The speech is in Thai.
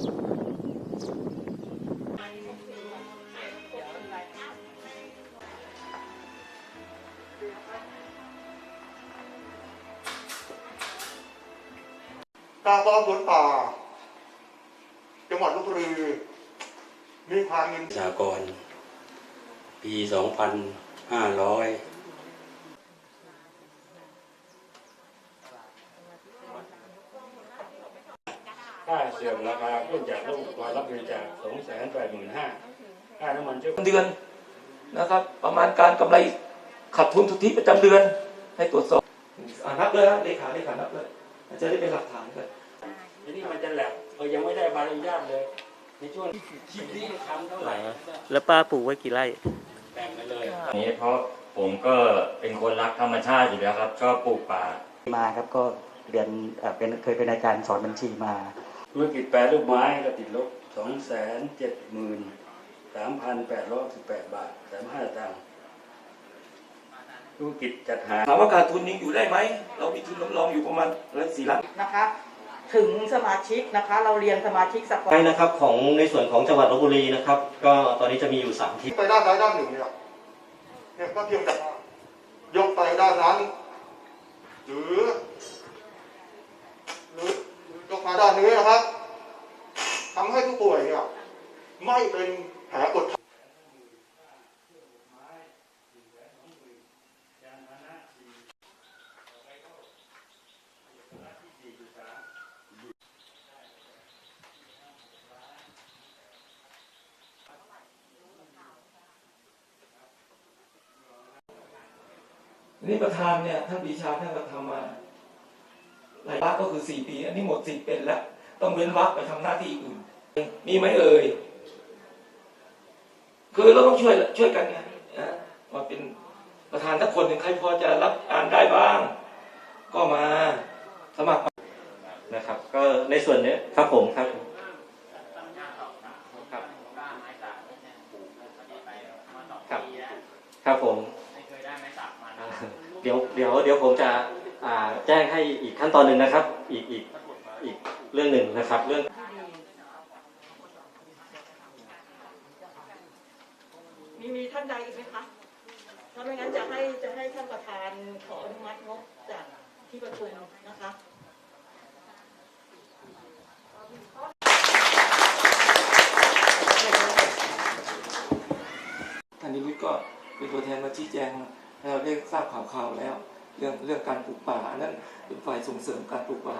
การบ้อมสวนป่า จังหวัดลบบุรีมีความเงินสากร ปี 2500 ค่าเสื่อมราคาเนื่องจากระบบการรับบริจาคสองแสนแปดหมื่นห้าค่าน้ำมันเชื้อเดือนนะครับ ประมาณการกำไรขาดทุนสุทธิประจำเดือนให้ตรวจสอบอ่านับเลยครับเลขาเลขานับเลยจะได้เป็นหลักฐานกันทีนี้มันจะแหลกเรายังไม่ได้ใบอนุญาตเลยในช่วงคลิปนี้ทำเท่าไหร่แล้วป้าปลูกไว้กี่ไร่แบ่งไปเลยนี้เพราะผมก็เป็นคนรักธรรมชาติอยู่แล้วครับ ชอบปลูกป่ามาครับก็เรียนเอ่อเป็นเคยเป็นอาจารย์สอนบัญชีมา ธุรกิจแปรรูปไม้ก็ติดลบสองแสนเจ็ดหมื่นสามพันแปดร้อยสิบแปดบาทสามห้าตังค์ธุรกิจจัดหาถามว่าขาดทุนยังอยู่ได้ไหม เรามีทุนสำรองอยู่ประมาณร้อยสี่ล้านนะคะ ถึงสมาชิกนะคะ เราเรียนสมาชิกสปอร์ใช่นะครับ ของในส่วนของจังหวัดลบบุรีนะครับ ก็ตอนนี้จะมีอยู่สามที่ไปด้านใดด้านหนึ่งเนี่ยเนี่ยก็เพียงแต่ยกไปด้านนั้นหรือหรืาด้านนี้นะครับทำให้ผู้ป่วยเนี่ยไม่เป็นแผลกดทับนี่ประธานเนี่ยท่านปีชาท่านก็ทำมา หลายวักก็คือสี่ปี อันนี้หมดสิทธิ์เป็นแล้วต้องเว้นวักไปทำหน้าที่อื่น มีไหมเอ่ยคือเราต้องช่วยช่วยกันไงนะมาเป็นประธานทักคนหนึ่งใครพอจะรับอ่านได้บ้าง ก็มาสมัครนะครับ ก็ในส่วนนี้ครับผมครับครับ ครับครับผมอ่าเดี๋ยวเดี๋ยวเดี๋ยวผมจะอ่า แจ้งให้อีกขั้นตอนหนึ่งนะครับ อีกอีกอีกเรื่องหนึ่งนะครับเรื่องมีมีท่านใดอีกไหมคะถ้าไม่งั้นจะให้จะให้ท่านประธานขออนุมัติงบจากที่ประชุมนะคะท่านนิมิตก็เป็นตัวแทนมาชี้แจงให้เราได้ทราบข่าวๆแล้ว เรื่องเรื่องการปลูกป่าอันนั้นเป็นฝ่ายส่งเสริมการปลูกป่า